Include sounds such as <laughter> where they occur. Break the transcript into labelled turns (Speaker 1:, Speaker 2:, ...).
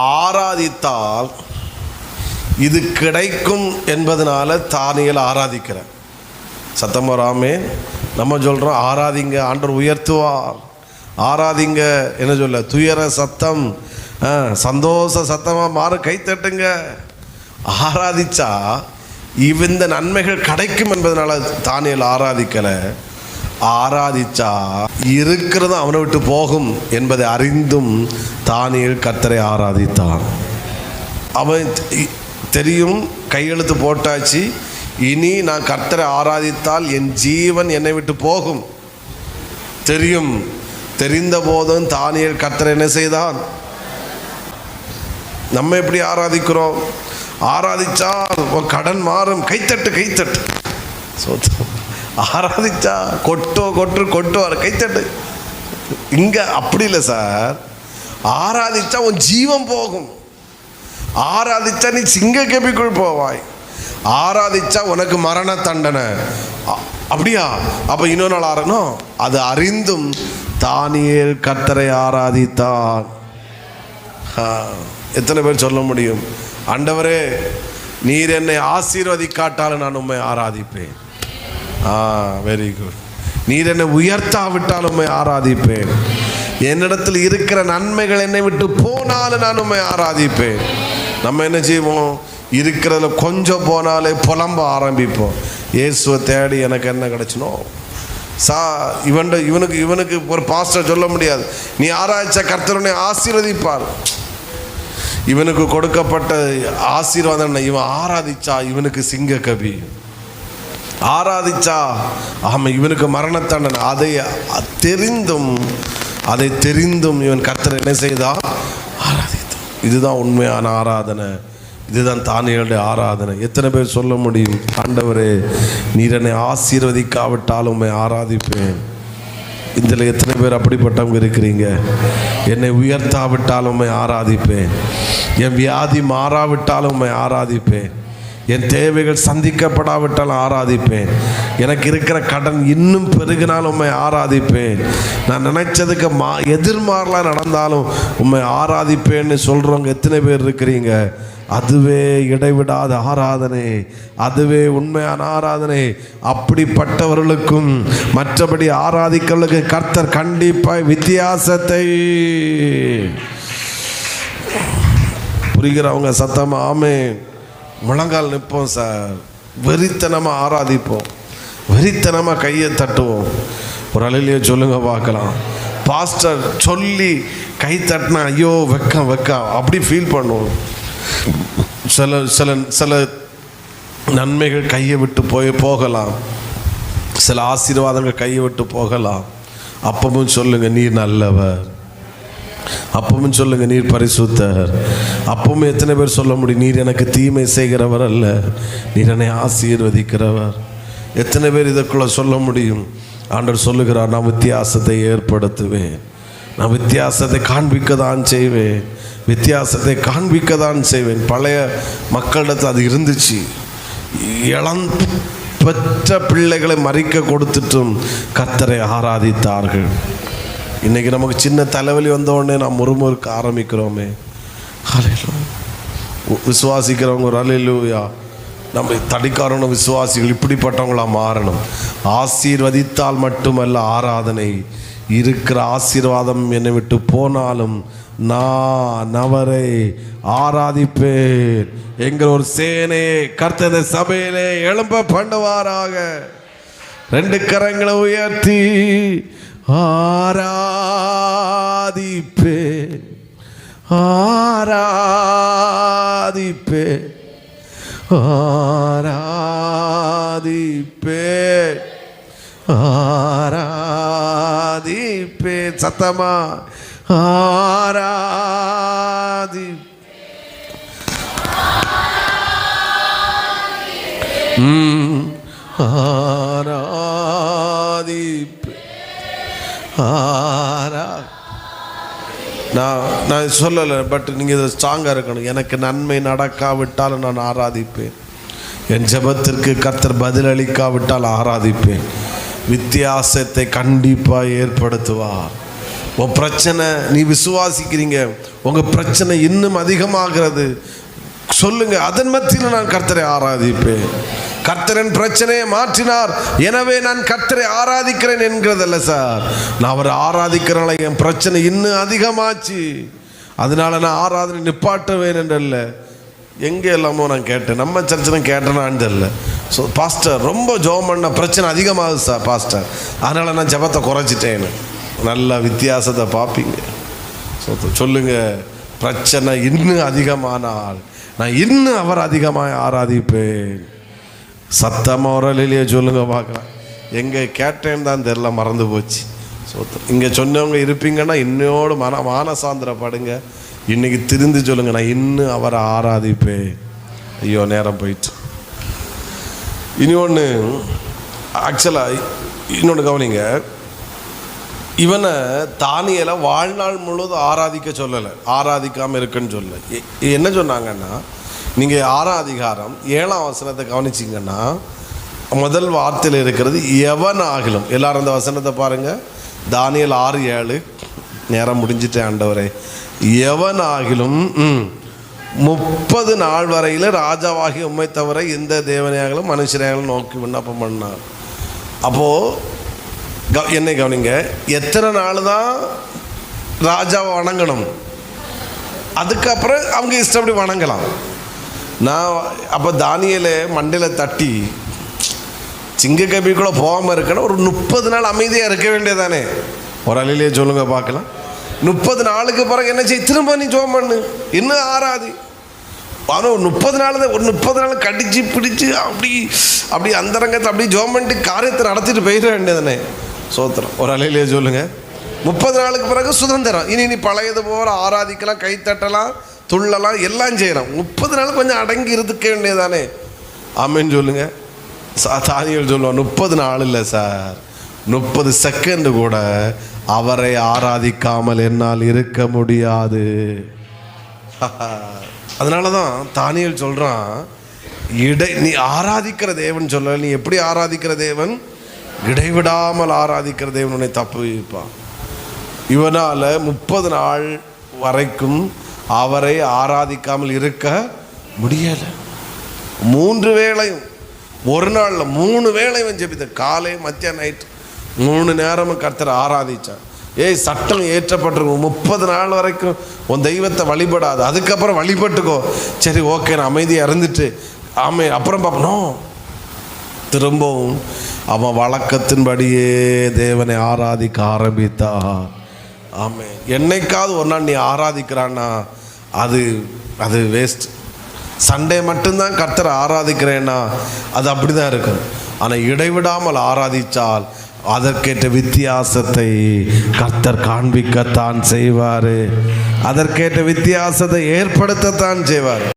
Speaker 1: ஆராதித்தால் இது கிடைக்கும் என்பதனால தானியல் ஆராதிக்கிறேன் சத்தம் ராமே நம்ம சொல்கிறோம் ஆராதிங்க ஆண்டவர் உயர்த்துவார். ஆராதிங்க என்ன சொல்ல துயர சத்தம் சந்தோஷ சத்தமாக மாறு கைத்தட்டுங்க ஆராதிச்சா இந்த நன்மைகள் கிடைக்கும் என்பதனால தானியல் ஆராதிக்கலை. ஆராதிச்சா இருக்கிறது அவனை விட்டு போகும் என்பதை அறிந்தும் தானியல் கர்த்தரை ஆராதித்தான். அவன் தெரியும் கையெழுத்து போட்டாச்சு இனி நான் கர்த்தரை ஆராதித்தால் என் ஜீவன் என்னை விட்டு போகும். தெரியும் தெரிந்த போதும் தானியல் கர்த்தரை என்ன செய்தான்? நம்ம எப்படி ஆராதிக்கிறோம்? ஆராதிச்சால் உன் கடன் மாறும். கைத்தட்டு கைத்தட்டு. சோத்திரம். ஆராதிச்சா கொட்டோ கொட்டு கொட்டுவார் கைத்தட்டு. இங்கே அப்படி இல்லை சார். ஆராதிச்சா உன் ஜீவன் போகும். ஆராதிச்சா நீ சிங்க கேபிக்குள் போவாய். ஆராதிச்சா உனக்கு மரண தண்டனை. அ- அப்படியா? அப்போ இன்னொரு நாள் ஆரணும். அது அறிந்தும் தானியல் கத்தரை ஆராதித்தான் எத்தனை பேர் சொல்ல முடியும்? ஆண்டவரே நீர் என்னை ஆசீர்வதிக்காட்டாலும் நான் உண்மை ஆராதிப்பேன். ஆ வெரி குட் நீர் என்னை உயர்த்தாவிட்டால் உண்மை ஆராதிப்பேன். என்னிடத்தில் இருக்கிற நன்மைகள் என்னை விட்டு போனாலும் நான் உண்மை ஆராதிப்பேன். நம்ம என்ன செய்வோம்? இருக்கிறதுல கொஞ்சம் போனாலே புலம்ப ஆரம்பிப்போம். இயேசுவை தேடி எனக்கு என்ன கிடச்சினோ? சா இவன் இவனுக்கு இவனுக்கு ஒரு பாஸ்டர் சொல்ல முடியாது. நீ ஆராய்ச்ச கர்த்தருனை ஆசீர்வதிப்பார். இவனுக்கு கொடுக்கப்பட்ட ஆசீர்வாதம் என்ன? இவன் ஆராதிச்சா இவனுக்கு சிங்க கவி ஆராதிச்சா. ஆமாம் இவனுக்கு மரணத்தண்டனை. அதை தெரிந்தும் அதை தெரிந்தும் இவன் கர்த்தர் என்ன செய்தான் ஆராதித்தான். இதுதான் உண்மையான ஆராதனை. இதுதான் தானியலுடைய ஆராதனை. எத்தனை பேர் சொல்ல முடியும்? ஆண்டவரே நீர் என்னை ஆசீர்வதிக்காவிட்டாலும் உம்மை ஆராதிப்பேன். இதில் எத்தனை பேர் அப்படிப்பட்டவங்க இருக்கிறீங்க? என்னை உயர்த்தாவிட்டாலும் உண்மை ஆராதிப்பேன். என் வியாதி மாறாவிட்டாலும் உம்மை ஆராதிப்பேன். என் தேவைகள் சந்திக்கப்படாவிட்டாலும் ஆராதிப்பேன். எனக்கு இருக்கிற கடன் இன்னும் பெருகினாலும் உம்மை ஆராதிப்பேன். நான் நினைச்சதுக்கு மா எதிர்மாறலாம் நடந்தாலும் உண்மை ஆராதிப்பேன்னு சொல்கிறவங்க எத்தனை பேர் இருக்கிறீங்க? அதுவே இடைவிடாத ஆராதனை. அதுவே உண்மையான ஆராதனை. அப்படிப்பட்டவர்களுக்கும் மற்றபடி ஆராதிக்கிறவர்களுக்கு கர்த்தர் கண்டிப்பாக வித்தியாசத்தை புரிகிறவங்க சத்தமாக ஆமே முழங்கால் நிற்போம் சார் வெறித்தனமாக ஆராதிப்போம். வெறித்தனமாக கையை தட்டுவோம். ஒரு அலையிலேயே சொல்லுங்க பார்க்கலாம். பாஸ்டர் சொல்லி கை தட்டினா ஐயோ வெக்கம் வெக்கம் அப்படி ஃபீல் பண்ணுவோம். சில சில சில நன்மைகள் கையை விட்டு போய் போகலாம். சில ஆசீர்வாதங்கள் கையை விட்டு போகலாம். அப்பவும் சொல்லுங்க நீர் நல்லவர். அப்பவும் சொல்லுங்க நீர் பரிசுத்தர். அப்பவும் எத்தனை பேர் சொல்ல முடியும் நீர் எனக்கு தீமை செய்கிறவர் அல்ல நீர் என்னை ஆசீர்வதிக்கிறவர். எத்தனை பேர் இதற்குள்ள சொல்ல முடியும்? ஆண்டவர் சொல்லுகிறார் நான் வித்தியாசத்தை ஏற்படுத்துவேன். நான் வித்தியாசத்தை காண்பிக்க தான் செய்வேன். வித்தியாசத்தை காண்பிக்க தான் செய்வேன். பழைய மக்களிடத்தில் அது இருந்துச்சு. இளம் பெற்ற பிள்ளைகளை மறிக்க கொடுத்துட்டும் கத்தரை ஆராதித்தார்கள். இன்னைக்கு நமக்கு சின்ன தலைவலி வந்த உடனே நாம் முறுமுறுக்க ஆரம்பிக்கிறோமே. விசுவாசிக்கிறவங்க ஒரு அலையிலூயா நம்ம தடிக்காரன விசுவாசிகள் இப்படிப்பட்டவங்களா மாறணும். ஆசீர்வதித்தால் மட்டுமல்ல ஆராதனை. இருக்கிற ஆசீர்வாதம் என்னை விட்டு போனாலும் நான் அவரை ஆராதிப்பேன். என்கிற ஒரு சேனை கர்த்தத சபையிலே எழும்ப பண்ணுவாராக. ரெண்டு கரங்களை உயர்த்தி ஆராதிப்பே ஆராதிப்பே ஆராதிப்பே ஆராதிப்பே சத்தமா? ஆராதி ம், ஆராதிப்பு ஆரா. நான் நான் சொல்லலை பட் நீங்கள் இதை ஸ்ட்ராங்காக இருக்கணும். எனக்கு நன்மை நடக்காவிட்டாலும் நான் ஆராதிப்பேன். என் ஜெபத்திற்கு கர்த்தர் பதிலளிக்காவிட்டால் ஆராதிப்பேன். வித்தியாசத்தை கண்டிப்பாக ஏற்படுத்துவார். உன் பிரச்சனை நீ விசுவாசிக்கிறீங்க. உங்க பிரச்சனை இன்னும் அதிகமாகிறது. சொல்லுங்க அதன் மத்தியில் நான் கர்த்தரை ஆராதிப்பேன். கர்த்தரன் பிரச்சனையை மாற்றினார். எனவே நான் கர்த்தரை ஆராதிக்கிறேன் என்கிறதல்ல சார். நான் அவரை ஆராதிக்கிறனால என் பிரச்சனை இன்னும் அதிகமாச்சு. அதனால நான் ஆராதனை நிப்பாட்டுவேன் என்றல்ல. எங்கே எல்லாமோ நான் கேட்டேன். நம்ம சர்ச்சில் கேட்டேனான்னு தெரியல. ஸோ பாஸ்டர் ரொம்ப ஜோம் பண்ண பிரச்சனை அதிகமாகுது சார் பாஸ்டர் அதனால் நான் ஜெபத்தை குறைச்சிட்டேன்னு. நல்ல வித்தியாசத்தை பார்ப்பீங்க. ஸோ சொல்லுங்க. பிரச்சனை இன்னும் அதிகமானால் நான் இன்னும் அவர் அதிகமாக ஆராதிப்பேன். சத்தமாக உரலிலேயே சொல்லுங்க பார்க்கலாம். எங்கே கேட்டேன்னு தான் தெரில மறந்து போச்சு. சோத்திரம் இங்கே சொன்னவங்க இருப்பீங்கன்னா இன்னோடு மன மானசாந்திரப்படுங்க. இன்னைக்கு திருந்து சொல்லுங்க நான் இன்னும் அவரை ஆராதிப்பேன். ஐயோ நேரம் போயிட்டு. இனி ஒன்று ஆக்சுவலாக இன்னொன்று கவனிங்க. இவனை தானியலை வாழ்நாள் முழுவதும் ஆராதிக்க சொல்லலை. ஆராதிக்காமல் இருக்குன்னு சொல்லலை. என்ன சொன்னாங்கன்னா நீங்கள் ஆறாம் அதிகாரம் ஏழாம் வசனத்தை கவனிச்சிங்கன்னா முதல் வார்த்தையில் இருக்கிறது எவன் ஆகிலும் எல்லாரும் அந்த வசனத்தை பாருங்கள் தானியல் ஆறு ஏழு. நேரம் முடிஞ்சிட்டேன் ஆண்டவரே. எவன் ஆகிலும் முப்பது நாள் வரையில் ராஜாவாகி உண்மை தவிர எந்த தேவனையாகலும் மனுஷனையாகலும் நோக்கி விண்ணப்பம் பண்ணார். அப்போது க என்னை கவனிங்க. எத்தனை நாள் தான் ராஜாவை வணங்கணும். அதுக்கப்புறம் அவங்க இஷ்டப்படி வணங்கலாம். நான் அப்போ தானியலை மண்டையில் தட்டி சிங்கக்கபிக்குள்ளே போகாமல் இருக்கணும் ஒரு முப்பது நாள் அமைதியாக இருக்க வேண்டியதானே ஒரு அலையிலே சொல்லுங்க பார்க்கலாம். முப்பது நாளுக்கு பிறகு என்ன செய்ய திரும்ப நீ ஜோம் பண்ணு. இன்னும் ஆறாது? ஆனால் ஒரு முப்பது நாள் தான் ஒரு முப்பது நாள் கடிச்சு பிடிச்சு அப்படி அப்படி அந்தரங்கத்தை அப்படி ஜோம் பண்ணிட்டு காரியத்தை நடத்திட்டு போயிட வேண்டியதானே சோத்திரம். ஒரு அலையிலே சொல்லுங்கள் முப்பது நாளுக்கு பிறகு சுதந்திரம். இனி நீ பழையது போகிற ஆராதிக்கலாம் கைத்தட்டலாம் துள்ளலாம் எல்லாம் செய்கிறான் முப்பது நாள் கொஞ்சம் அடங்கி இருந்துக்க வேண்டியதானே ஆமேன்னு சொல்லுங்க. சா- தானியல் சொல்லுவான் முப்பது நாள் இல்லை சார். முப்பது செகண்ட் கூட அவரை ஆராதிக்காமல் என்னால் இருக்க முடியாது. <laughs> அதனால தான் தானியல் சொல்கிறான் இடை நீ ஆராதிக்கிற தேவன் சொல்ல நீ எப்படி ஆராதிக்கிற தேவன்? இடைவிடாமல் ஆராதிக்கிற தேவன் உன்னை தப்பு வைப்பான் இவனால் முப்பது நாள் வரைக்கும் அவரை ஆராதிக்காமல் இருக்க முடியலை. மூன்று வேளையும் ஒரு நாளில் மூணு வேளையும் ஜெபித்த காலை மத்திய நைட் மூணு நேரமும் கர்த்தரை ஆராதிச்சான் ஏய் சட்டம் ஏற்றப்பட்டிருக்கும். முப்பது நாள் வரைக்கும் உன் தெய்வத்தை வழிபடாது. அதுக்கப்புறம் வழிபட்டுக்கோ. சரி ஓகே நான் அமைதியாக இருந்துட்டு ஆமை அப்புறம் பார்ப்போம் திரும்பவும் அவன் வழக்கத்தின்படியே தேவனை ஆராதிக்க ஆரம்பித்தான் ஆமே என்னைக்காவது ஒரு நாள் நீ ஆராதிக்கிறான்னா அது அது வேஸ்ட் சண்டே மட்டும்தான் கர்த்தரை ஆராதிக்கிறேன்னா அது அப்படி தான் இருக்கும். ஆனால் இடைவிடாமல் ஆராதித்தால் அதற்கேற்ற வித்தியாசத்தை கர்த்தர் காண்பிக்கத்தான் செய்வார். அதற்கேற்ற வித்தியாசத்தை ஏற்படுத்தத்தான் செய்வார்.